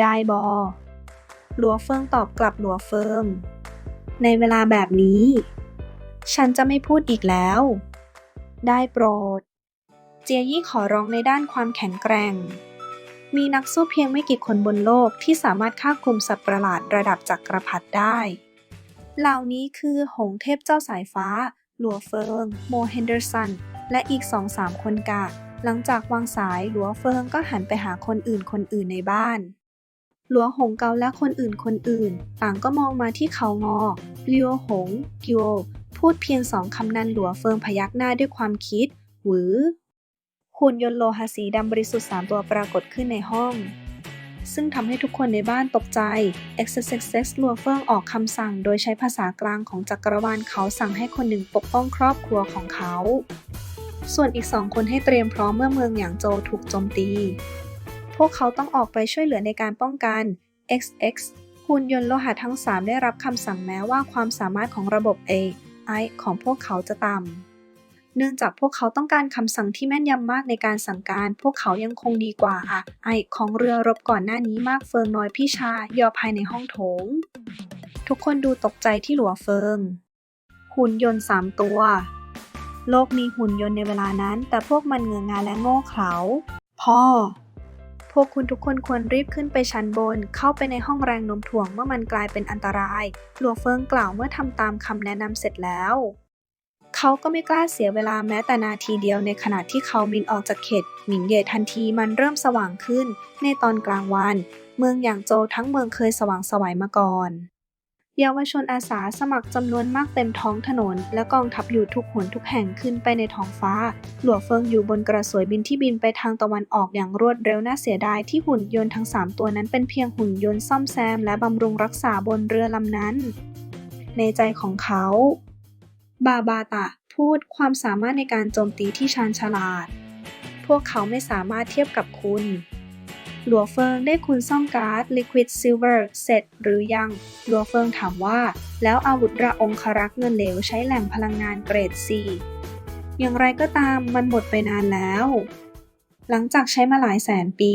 ได้บอหลัวเฟิงตอบกลับหลัวเฟิงในเวลาแบบนี้ ฉันจะไม่พูดอีกแล้ว ได้โปรด เจียยี่ขอร้องในด้านความแข็งแกร่ง มีนักสู้เพียงไม่กี่คนบนโลกที่สามารถฆ่ากลุ่มสัตว์ประหลาดระดับจักรพรรดิได้ เหล่านี้คือหงเทพเจ้าสายฟ้า หลัวเฟิง โมเฮนเดอร์สัน และอีกสองสามคนกะ หลังจากวางสายหลัวเฟิงก็หันไปหาคนอื่นคนอื่นในบ้าน หลัวหงเกาและคนอื่นคนอื่น ต่างก็มองมาที่เขางอเลียวหง กิโอ พูดเพียงสองคำนั้นหลัวเฟิงพยักหน้าด้วยความคิด หวือ หุ่นยนต์โลหะสีดำบริสุทธิ์สามตัวปรากฏขึ้นในห้อง ซึ่งทำให้ทุกคนในบ้านตกใจ XXX ลัวเฟิงออกคำสั่งโดยใช้ภาษากลางของจักรวาลเขาสั่งให้คนหนึ่งปกป้องครอบครัวของเขา ส่วนอีกสองคนให้เตรียมพร้อมเมื่อเมืองหยางโจวถูกโจมตี พวกเขาต้องออกไปช่วยเหลือในการป้องกัน XX หุ่นยนต์โลหะทั้ง 3 ได้รับคำสั่งแม้ว่าความสามารถของระบบ AI ของพวกเขาจะต่ำ เนื่องจากพวกเขาต้องการคำสั่งที่แม่นยำมากในการสั่งการ พวกเขายังคงดีกว่าไอของเรือรบก่อนหน้านี้มากเฟิงน้อยพี่ชายยอภายในห้องโถง ทุกคนดูตกใจที่หลัวเฟิง หุ่นยนต์สามตัว โลกมีหุ่นยนต์ในเวลานั้น แต่พวกมันเงืองานและโง่เขลาพ่อ วกคุณทุกคนควรรีบขึ้นไปชั้นบน เข้าไปในห้องแรงโน้มถ่วงเมื่อมันกลายเป็นอันตราย หลัวเฟิงกล่าวเมื่อทำตามคำแนะนำเสร็จแล้ว เขาก็ไม่กล้าเสียเวลาแม้แต่นาทีเดียวในขณะที่เขาบินออกจากเขตหมิงเย่ทันทีมันเริ่มสว่างขึ้นในตอนกลางวัน เมืองอย่างโจวทั้งเมืองเคยสว่างสวัยมาก่อน เยาวชนอาสาสมัครจำนวนมากเต็มท้องถนน และกองทัพอยู่ทุกหนทุกแห่งขึ้นไปในท้องฟ้า หลัวเฟิงอยู่บนกระสวยบินที่บินไปทางตะวันออกอย่างรวดเร็วน่าเสียดายที่หุ่นยนต์ทั้ง 3 ตัวนั้นเป็นเพียงหุ่นยนต์ซ่อมแซม และบำรุงรักษาบนเรือลำนั้น ในใจของเขา บาบาตะ พูดความสามารถในการโจมตีที่ชาญฉลาด พวกเขาไม่สามารถเทียบกับคุณ หลัวเฟิงได้คุณซ่อมการ์ด Liquid Silver เสร็จหรือยัง หลัวเฟิงถามว่า แล้วอาวุธระองครักษ์เงินเหลวใช้แหล่งพลังงานเกรด C อย่างไรก็ตามมันหมดไปนานแล้ว หลังจากใช้มาหลายแสนปี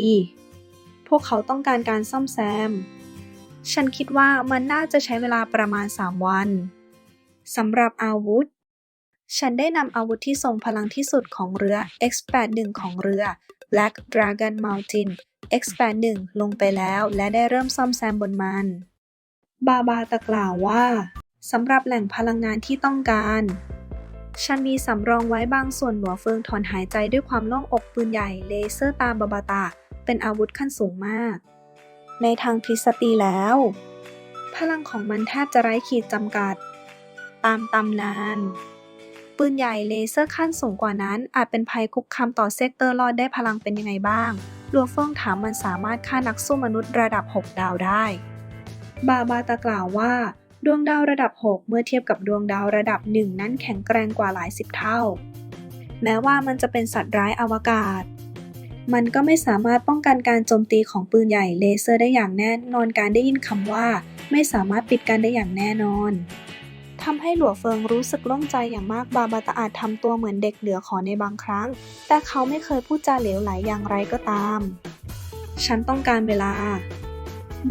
พวกเขาต้องการการซ่อมแซม ฉันคิดว่ามันน่าจะใช้เวลาประมาณ 3 วันสำหรับอาวุธ ฉันได้นำอาวุธที่ทรงพลังที่สุดของเรือ X81 ของเรือ Black Dragon Mountain X81 ลงไปแล้วและได้เริ่มซ่อมแซมบนมัน บาบาตะกล่าวว่าสำหรับแหล่งพลังงานที่ต้องการ ฉันมีสำรองไว้บางส่วนหลัวเฟิงถอนหายใจด้วยความโล่งอกปืนใหญ่เลเซอร์ตามบาบาตะเป็นอาวุธขั้นสูงมาก ในทางทฤษฎีแล้ว พลังของมันแทบจะไร้ขีดจำกัด ตามตำนาน ปืนใหญ่เลเซอร์ขั้นสูงกว่านั้น อาจเป็นภัยคุกคามต่อเซกเตอร์ลอดได้พลังเป็นยังไงบ้างลัวเฟิงถามมันสามารถฆ่านักสู้มนุษย์ระดับ 6 ดาวได้ บาบาตะกล่าวว่า ดวงดาวระดับ 6 เมื่อเทียบกับดวงดาวระดับ 1 นั้นแข็งแกร่งกว่าหลายสิบเท่า แม้ว่ามันจะเป็นสัตว์ร้ายอวกาศ มันก็ไม่สามารถป้องกันการโจมตีของปืนใหญ่เลเซอร์ได้อย่างแน่นอนการได้ยินคำว่า ไม่สามารถปิดกันได้อย่างแน่นอน ทำให้หลัวเฟิงรู้สึกโล่งใจอย่างมากบาบาตะอาจทำตัวเหมือนเด็กเหลือขอในบางครั้ง แต่เขาไม่เคยพูดจาเหลวไหลอย่างไรก็ตาม ฉันต้องการเวลา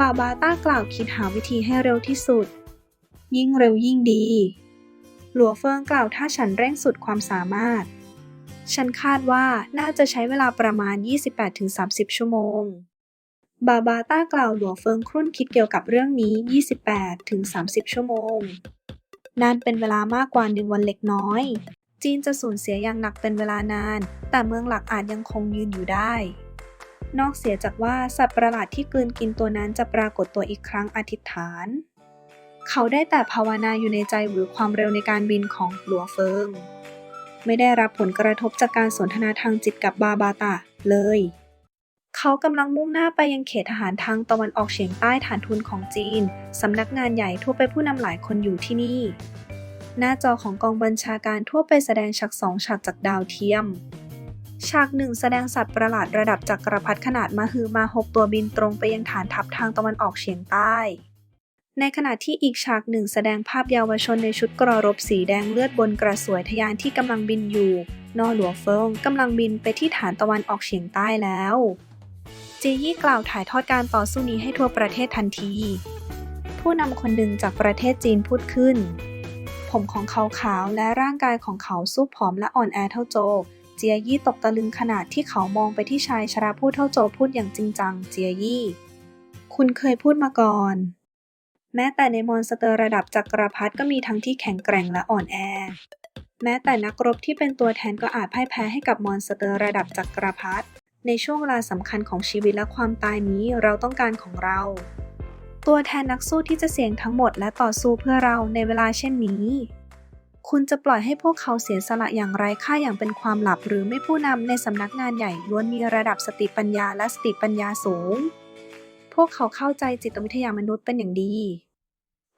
บาบาต้ากล่าวคิดหาวิธีให้เร็วที่สุด ยิ่งเร็วยิ่งดี หลัวเฟิงกล่าวถ้าฉันเร่งสุดความสามารถ ฉันคาดว่าน่าจะใช้เวลาประมาณ 28-30 ชั่วโมงบาบาต้ากล่าวหลัวเฟิงครุ่นคิดเกี่ยวกับเรื่องนี้ 28-30 ชั่วโมง นั่นเป็นเวลามากกว่าหนึ่งวันเล็กน้อย จีนจะสูญเสียอย่างหนักเป็นเวลานาน แต่เมืองหลักอาจยังคงยืนอยู่ได้ นอกเสียจากว่าสัตว์ประหลาดที่กลืนกินตัวนั้นจะปรากฏตัวอีกครั้งอธิษฐาน เขาได้แต่ภาวนาอยู่ในใจหรือความเร็วในการบินของหลัวเฟิง ไม่ได้รับผลกระทบจากการสนทนาทางจิตกับบาบาตะเลย เขากำลังมุ่งหน้าไปยังเขตทหารทางตะวันออกเฉียงใต้ฐานทุนของจีน สำนักงานใหญ่ทั่วไปผู้นำหลายคนอยู่ที่นี่ หน้าจอของกองบัญชาการทั่วไปแสดงฉากสองฉากจากดาวเทียม ฉากหนึ่งแสดงสัตว์ประหลาดระดับจักรพรรดิขนาดมหึมาหกตัวบินตรงไปยังฐานทัพทางตะวันออกเฉียงใต้ ในขณะที่อีกฉากหนึ่งแสดงภาพเยาวชนในชุดกรอรบสีแดงเลือดบนกระสวยทยานที่กำลังบินอยู่ นอหลัวเฟิงกำลังบินไปที่ฐานตะวันออกเฉียงใต้แล้ว จียี่กล่าวถ่ายทอดการต่อสู้นี้ให้ทั่วประเทศทันที ผู้นำคนหนึ่งจากประเทศจีนพูดขึ้น ผมของเขาขาวและร่างกายของเขาสู้ผอมและอ่อนแอเท่าโจ เจียยี่ตกตะลึงขนาดที่เขามองไปที่ชายชราผู้เท่าโจพูดอย่างจริงจัง เจียยี่ คุณเคยพูดมาก่อน แม้แต่ในมอนสเตอร์ระดับจักรพรรดิก็มีทั้งที่แข็งแกร่งและอ่อนแอ แม้แต่นักรบที่เป็นตัวแทนก็อาจพ่ายแพ้ให้กับมอนสเตอร์ระดับจักรพรรดิ ในช่วงเวลาสำคัญของชีวิตและความตายนี้เราต้องการของเรา ตัวแทนนักสู้ที่จะเสี่ยงทั้งหมดและต่อสู้เพื่อเราในเวลาเช่นนี้ คุณจะปล่อยให้พวกเขาเสียสละอย่างไรค่าอย่างเป็นความลับ หรือไม่ผู้นำในสำนักงานใหญ่ล้วนมีระดับสติปัญญาและสติปัญญาสูง พวกเขาเข้าใจจิตวิทยามนุษย์เป็นอย่างดี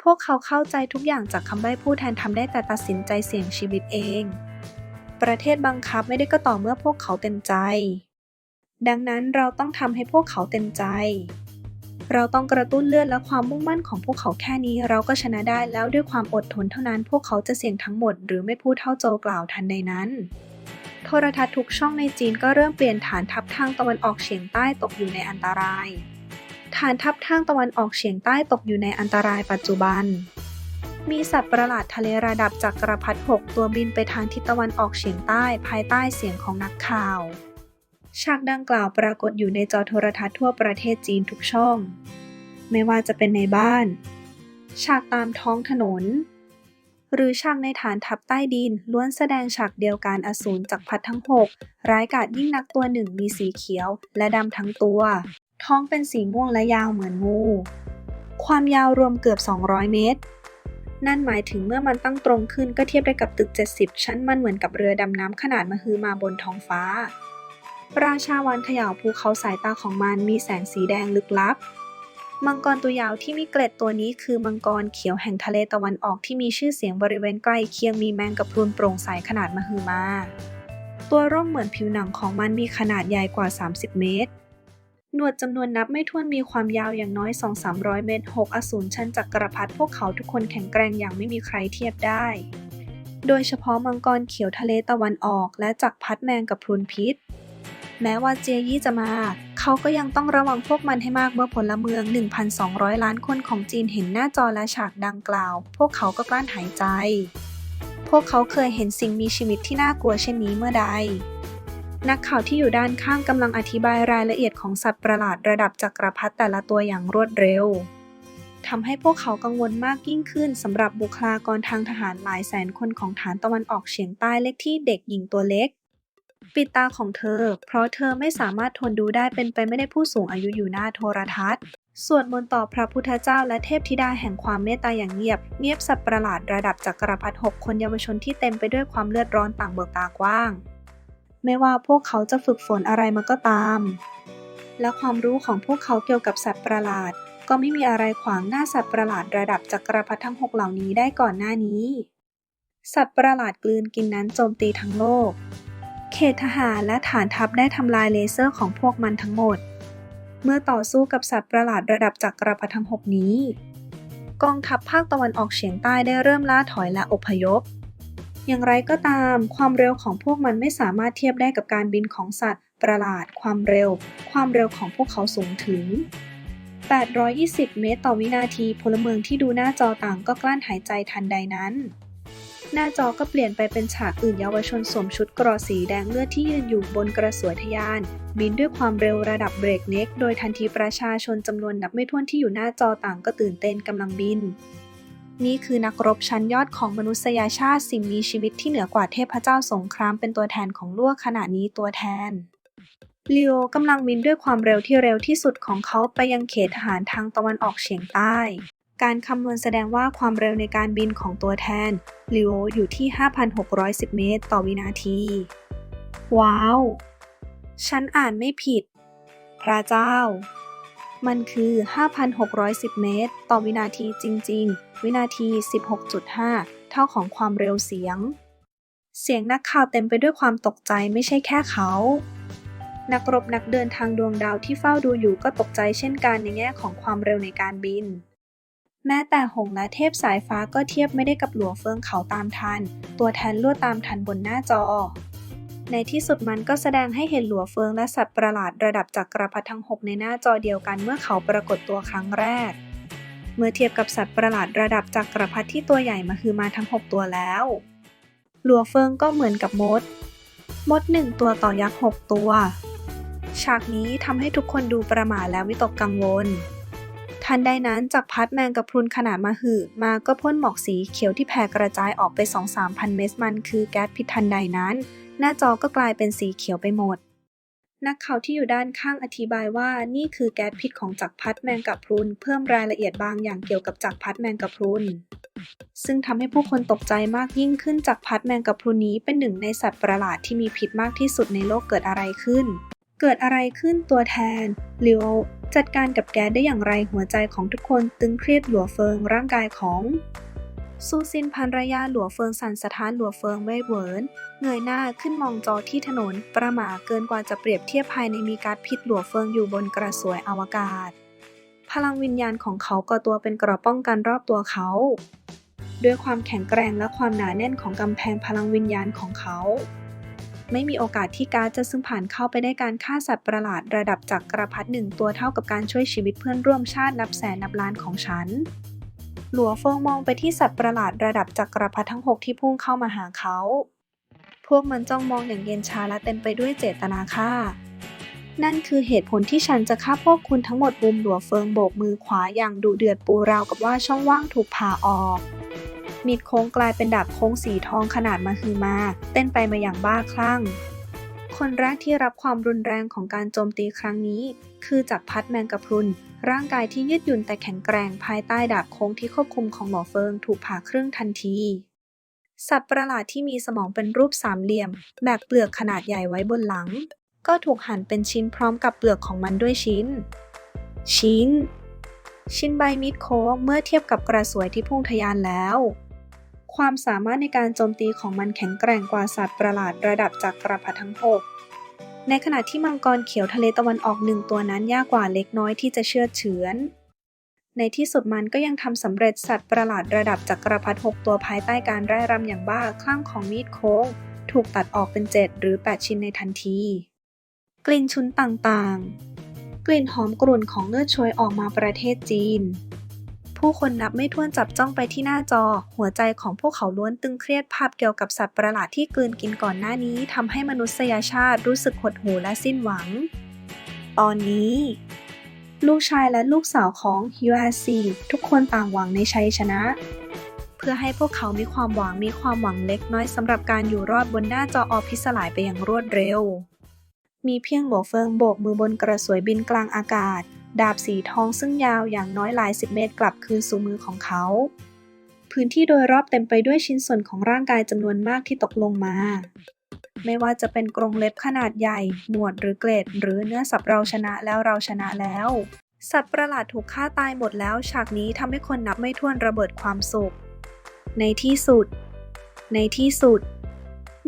พวกเขาเข้าใจทุกอย่างจากคำใบ้ผู้แทนทำได้แต่ตัดสินใจเสี่ยงชีวิตเอง ประเทศบังคับไม่ได้ก็ต่อเมื่อพวกเขาเต็มใจ ดังนั้นเราต้องทำให้พวกเขาเต็มใจ เราต้องกระตุ้นเลือดและความมุ่งมั่นของพวกเขาแค่นี้ เราก็ชนะได้แล้วด้วยความอดทนเท่านั้น พวกเขาจะเสี่ยงทั้งหมด หรือไม่พูดเท่าโจกล่าวทันใดนั้น โทรทัศน์ทุกช่องในจีนก็เริ่มเปลี่ยนฐานทัพทางตะวันออกเฉียงใต้ตกอยู่ในอันตราย ฐานทัพทางตะวันออกเฉียงใต้ตกอยู่ในอันตรายปัจจุบันมีสัตว์ประหลาดทะเลระดับจักรพรรดิหกตัวบินไปทางทิศตะวันออกเฉียงใต้ภายใต้เสียงของนักข่าว ฉากดังกล่าวปรากฏอยู่ในจอโทรทัศน์ทั่วประเทศจีนทุกช่อง ไม่ว่าจะเป็นในบ้าน ฉากตามท้องถนน หรือฉากในฐานทัพใต้ดินล้วนแสดงฉากเดียวกันอสูรจากพัดทั้งหกร้ายกาจยิ่งนักตัวหนึ่งมีสีเขียวและดำทั้งตัว ท้องเป็นสีม่วงและยาวเหมือนงู ความยาวรวมเกือบ 200 เมตรนั่นหมายถึงเมื่อมันตั้งตรงขึ้นก็เทียบได้กับตึก 70 ชั้นมันเหมือนกับเรือดำน้ำขนาดมหึมาบนท้องฟ้า ราชาวานเขย่าภูเขาสายตาของมันมีแสงสีแดงลึกลับ มังกรตัวยาวที่มีเกล็ดตัวนี้คือมังกรเขียวแห่งทะเลตะวันออกที่มีชื่อเสียงบริเวณใกล้เคียงมีแมงกะพรุนโปร่งใสขนาดมหึมา ตัวร่มเหมือนผิวหนังของมันมีขนาดใหญ่กว่า 30 เมตร หนวดจำนวนนับไม่ถ้วนมีความยาวอย่างน้อย 2-300 เมตร 6 อสูรชั้นจักกรพรรดิพวกเขาทุกคนแข็งแกร่งอย่างไม่มีใครเทียบได้โดยเฉพาะมังกรเขียวทะเลตะวันออกและจักรพรรดิแมงกับพรุนพิษ แม้ว่าเจียยี่จะมา เขาก็ยังต้องระวังพวกมันให้มากเมื่อพลเมือง 1,200 ล้านคนของจีนเห็นหน้าจอและฉากดังกล่าว พวกเขาก็กลั้นหายใจ พวกเขาเคยเห็นสิ่งมีชีวิตที่น่ากลัวเช่นนี้เมื่อใด นักข่าวที่อยู่ด้านข้างกำลังอธิบายรายละเอียดของสัตว์ประหลาดระดับจักรพรรดิแต่ละตัวอย่างรวดเร็วทำให้พวกเขากังวลมากยิ่งขึ้นสำหรับบุคลากรทางทหารหลายแสนคนของฐานตะวันออกเฉียงใต้เล็กที่เด็กหญิงตัวเล็ก ปิดตาของเธอ เพราะเธอไม่สามารถทนดูได้เป็นไปไม่ได้ผู้สูงอายุอยู่หน้าโทรทัศน์สวดมนต์ต่อพระพุทธเจ้าและเทพธิดาแห่งความเมตตาอย่างเงียบ เงียบสัตว์ประหลาดระดับจักรพรรดิหกคนเยาวชนที่เต็มไปด้วยความเลือดร้อนต่างเบิกตากว้าง ไม่ว่าพวกเขาจะฝึกฝนอะไรมาก็ตาม และความรู้ของพวกเขาเกี่ยวกับสัตว์ประหลาด ก็ไม่มีอะไรขวางหน้าสัตว์ประหลาดระดับจักรพรรดิทั้งหกเหล่านี้ได้ก่อนหน้านี้ สัตว์ประหลาดกลืนกินนั้นโจมตีทั้งโลก เขตทหารและฐานทัพได้ทำลายเลเซอร์ของพวกมันทั้งหมด เมื่อต่อสู้กับสัตว์ประหลาดระดับจักรพรรดิทั้งหกนี้ กองทัพภาคตะวันออกเฉียงใต้ได้เริ่มล่าถอยและอพยพ อย่างไรก็ตาม ความเร็วของพวกมันไม่สามารถเทียบได้กับการบินของสัตว์ประหลาด ความเร็ว ความเร็วของพวกเขาสูงถึง 820 เมตรต่อวินาทีพลเมืองที่ดูหน้าจอต่างก็กลั้นหายใจทันใดนั้น หน้าจอก็เปลี่ยนไปเป็นฉากอื่นเยาวชนสวมชุดกรอสีแดงเลือดที่ยืนอยู่บนกระสวยทยาน บินด้วยความเร็วระดับเบรกเน็ก โดยทันทีประชาชนจำนวนนับไม่ถ้วนที่อยู่หน้าจอต่างก็ตื่นเต้นกำลังบิน นี่คือนักรบชั้นยอดของมนุษยชาติสิ่งมีชีวิตที่เหนือกว่าเทพเจ้าสงครามเป็นตัวแทนของลั่วขณะนี้ตัวแทนลีโอกำลังบินด้วยความเร็วที่เร็วที่สุดของเขาไปยังเขตทหารทางตะวันออกเฉียงใต้ การคำนวณแสดงว่าความเร็วในการบินของตัวแทนลีโออยู่ที่ 5,610 เมตร ต่อวินาที ว้าว ฉันอ่านไม่ผิด พระเจ้า มันคือ 5,610 เมตร ต่อวินาทีจริง ๆ วินาที 16.5 เท่าของความเร็วเสียง เสียงนักข่าวเต็มไปด้วยความตกใจไม่ใช่แค่เขานักรบนักเดินทางดวงดาวที่เฝ้าดูอยู่ก็ตกใจเช่นกันในแง่ของความเร็วในการบิน แม้แต่หงและเทพสายฟ้าก็เทียบไม่ได้กับหลัวเฟืองเขาตามทัน ตัวแทนลวดตามทันบนหน้าจอ ในที่สุดมันก็แสดงให้เห็นหลัวเฟิงและสัตว์ประหลาดระดับจักรพรรดิทั้ง 6 ในหน้าจอเดียวกันเมื่อเขาปรากฏตัวครั้งแรก เมื่อเทียบกับสัตว์ประหลาดระดับจักรพรรดิที่ตัวใหญ่มาคือมาทั้ง 6 ตัวแล้ว หลัวเฟิงก็เหมือนกับมด มดหนึ่งตัวต่อยักษ์หกตัว ฉากนี้ทำให้ทุกคนดูประหม่าและวิตกกังวล ทันใดนั้นจากพัดแมงกะพรุนขนาดมาหือมาก็พ่นหมอกสีเขียวที่แผ่กระจายออกไป 2-3พันเมตรมันคือแก๊สพิษทันใดนั้น หน้าจอก็กลายเป็นสีเขียวไปหมด นักข่าวที่อยู่ด้านข้างอธิบายว่านี่คือแก๊สพิษของจักรพัดแมงกะพรุนเพิ่มรายละเอียดบางอย่างเกี่ยวกับจักรพัดแมงกะพรุนซึ่งทำให้ผู้คนตกใจมากยิ่งขึ้นจากพัดแมงกะพรุนนี้เป็นหนึ่งในสัตว์ประหลาดที่มีพิษมากที่สุดในโลกเกิดอะไรขึ้น เกิดอะไรขึ้นตัวแทนลิโอจัดการกับแก๊สได้อย่างไรหัวใจของทุกคนตึงเครียดหลัวเฟิงร่างกายของซูซินพันรยาหลัวเฟิงสั่นสะท้านหลัวเฟิงเว่ยเวินเงยหน้าขึ้นมองจอที่ถนน ประหม่าเกินกว่าจะเปรียบเทียบภายในมีกาซพิษหลัวเฟิงอยู่บนกระสวยอวกาศ พลังวิญญาณของเขาก่อตัวเป็นกระป้องกันรอบตัวเขา ด้วยความแข็งแกร่งและความหนาแน่นของกำแพงพลังวิญญาณของเขา ไม่มีโอกาสที่การ์ดจะซึ่งผ่านเข้าไปได้การฆ่าสัตว์ประหลาดระดับจักกรพรรดิหนึ่งตัวเท่ากับการช่วยชีวิตเพื่อนร่วมชาตินับแสนนับล้านของฉัน หลัวเฟิงมองไปที่สัตว์ประหลาดระดับจักรพรรดิทั้งหกที่พุ่งเข้ามาหาเขา พวกมันจ้องมองอย่างเย็นชาและเต็มไปด้วยเจตนาฆ่า นั่นคือเหตุผลที่ฉันจะฆ่าพวกคุณทั้งหมดบุมหลัวเฟิงโบกมือขวาอย่างดุเดือดปูราวกับว่าช่องว่างถูกผ่าออก มีดโค้งกลายเป็นดาบโค้งสีทองขนาดมาฮือมา เต้นไปมาอย่างบ้าคลั่ง คนแรกที่รับความรุนแรงของการโจมตีครั้งนี้ คือจักรพัดแมงกะพรุน ร่างกายที่ยืดหยุ่นแต่แข็งแกร่งภายใต้ดาบโค้งที่ควบคุมของหมอเฟิงถูกผ่าครึ่งทันที สัตว์ประหลาดที่มีสมองเป็นรูปสามเหลี่ยม แบกเปลือกขนาดใหญ่ไว้บนหลัง ก็ถูกหั่นเป็นชิ้นพร้อมกับเปลือกของมันด้วยชิ้น ชิ้นชิ้นใบมีดโค้งเมื่อเทียบกับกระสวยที่พุ่งทะยานแล้ว ความสามารถในการโจมตีของมันแข็งแกร่งกว่าสัตว์ประหลาดระดับจักรพรรดิทั้งหกในขณะที่มังกรเขียวทะเลตะวันออกหนึ่งตัวนั้นยากกว่าเล็กน้อยที่จะเชื่อเฉือน ในที่สุดมันก็ยังทำสำเร็จสัตว์ประหลาดระดับจักรพรรดิหกตัวภายใต้การไร้รำอย่างบ้าคลั่งของมีดโค้ง ถูกตัดออกเป็นเจ็ดหรือ 8 ชิ้นในทันที กลิ่นชุนต่างๆ กลิ่นหอมกรุ่นของเลือดโชยออกมาประเทศจีน ผู้คนนับไม่ถ้วนจับจ้องไปที่หน้าจอ หัวใจของพวกเขาล้วนตึงเครียดภาพเกี่ยวกับสัตว์ประหลาดที่กลืนกินก่อนหน้านี้ทำให้มนุษยชาติรู้สึกหดหู่และสิ้นหวัง ตอนนี้ ลูกชายและลูกสาวของฮิวาซีทุกคนต่างหวังในชัยชนะ เพื่อให้พวกเขามีความหวังมีความหวังเล็กน้อยสำหรับการอยู่รอดบนหน้าจอออพิสลายไปอย่างรวดเร็ว มีเพียงหลัวเฟิงโบกมือบนกระสวยบินกลางอากาศ ดาบสีทองซึ่งยาวอย่างน้อยหลายสิบเมตรกลับคืนสู่มือของเขา พื้นที่โดยรอบเต็มไปด้วยชิ้นส่วนของร่างกายจำนวนมากที่ตกลงมา ไม่ว่าจะเป็นกรงเล็บขนาดใหญ่ หนวดหรือเกล็ด หรือเนื้อสับเราชนะแล้วเราชนะแล้ว สัตว์ประหลาดถูกฆ่าตายหมดแล้ว ฉากนี้ทำให้คนนับไม่ถ้วนระเบิดความสุข ในที่สุด ในที่สุด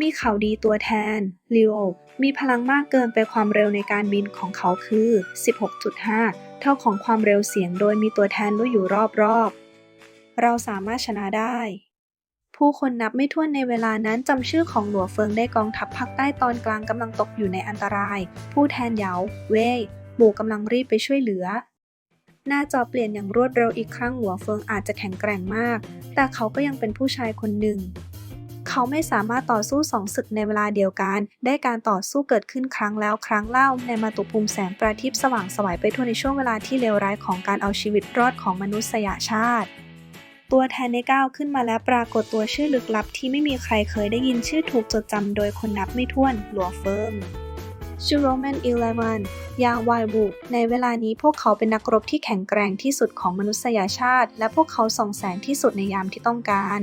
มีเขาดีตัวแทนลิโอมีพลังมากเกินไปความเร็วในการบินของเขาคือ 16.5 เท่าของความเร็วเสียงโดยมีตัวแทนรู้อยู่รอบๆ เราสามารถชนะได้ผู้คนนับไม่ถ้วนในเวลานั้นจำชื่อของหลัวเฟิงได้กองทัพภาคใต้ตอนกลางกำลังตกอยู่ในอันตราย ผู้แทนเหยาเว่ยหมู่กำลังรีบไปช่วยเหลือ หน้าจอเปลี่ยนอย่างรวดเร็วอีกครั้งหัวเฟิงอาจจะแข็งแกร่งมาก แต่เขาก็ยังเป็นผู้ชายคนหนึ่ง เขาไม่สามารถต่อสู้สองศึกในเวลาเดียวกัน ได้การต่อสู้เกิดขึ้นครั้งแล้วครั้งเล่า ในมาตุภูมิแสงประทิปสว่างสวายไปทั่วในช่วงเวลาที่เลวร้ายของการเอาชีวิตรอดของมนุษยชาติตัวแทนได้ก้าวขึ้นมาและปรากฏตัวชื่อลึกลับที่ไม่มีใครเคยได้ยินชื่อถูกจดจำโดยคนนับไม่ถ้วนหลัวเฟิงชูโรแมนอีเลวันยาวายบุในเวลานี้พวกเขาเป็นนักรบที่แข็งแกร่งที่สุดของมนุษยชาติ และพวกเขาส่องแสงที่สุดในยามที่ต้องการ